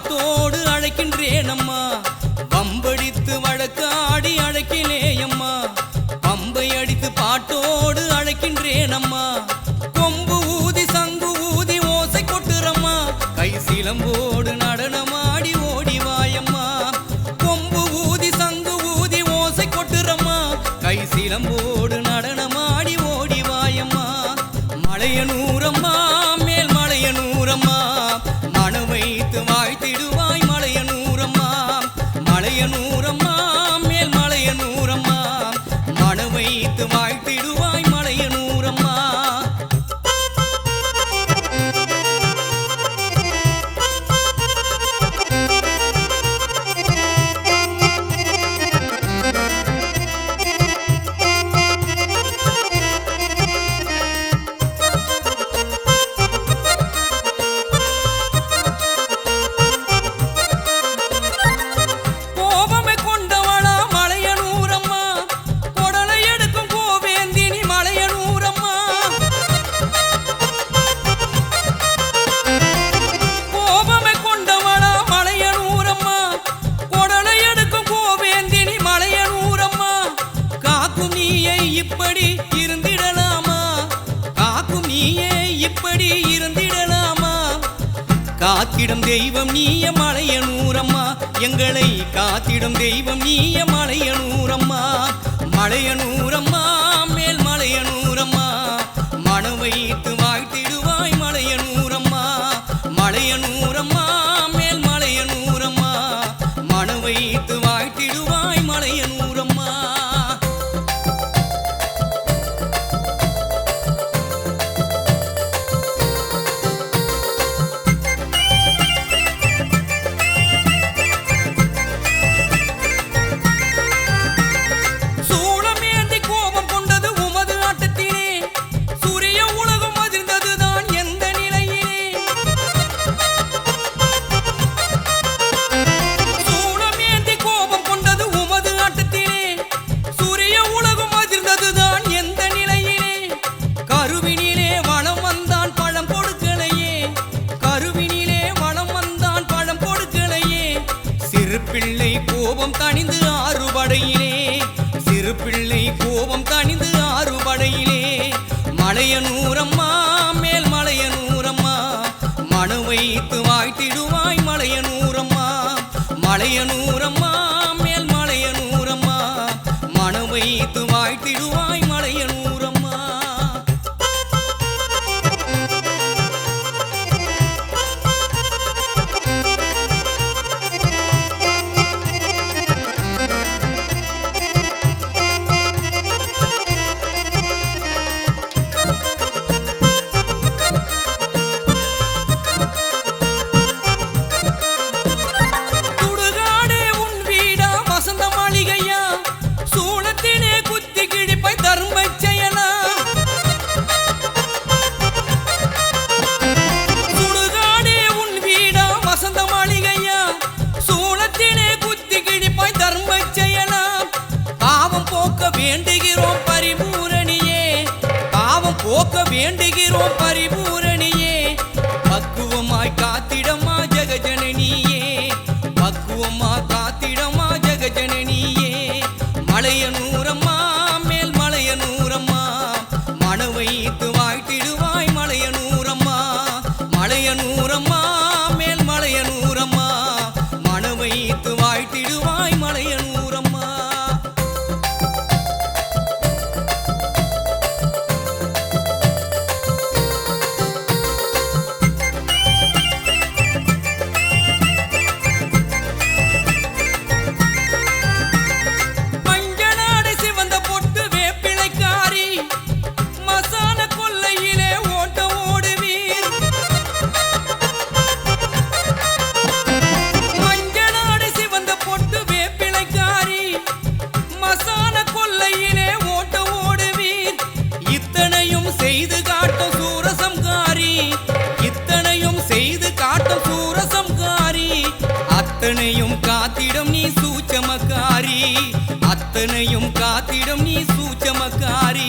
பாட்டோடு அழைக்கின்றேன் அம்மா பம்படித்து வழக்காடி அழைக்கினே அம்மா பம்பை அடித்து பாட்டோடு அழைக்கின்றேன் அம்மா கொம்பு ஊதி சங்கு ஊதி ஓசை கொட்டுறம்மா. கை சிலம்போ காத்திடம் தெய்வம் நீய மலையனூரம்மா. எங்களை காத்திடம் தெய்வம் நீய மலையனூரம்மா. மலையனூரம் பிள்ளை கோபம் தணிந்து ஆறு படையிலே சிறு பிள்ளை கோபம் தணிந்து ஆறு படையிலே மலையனூரம்மா மேல் மலையனூரம்மா மனு வைத்து வாழ்த்திடுவாய் மலையனூரம்மா மலையனூரம் வேண்டுகிறோம் பரிபூரணியே. பாவம் போக்க வேண்டுகிறோம் பரிபூரணியே. பக்குவமாய் காத்திடமா ஜெகஜனனி. காத்திடும் நீ சூச்சமக்காரி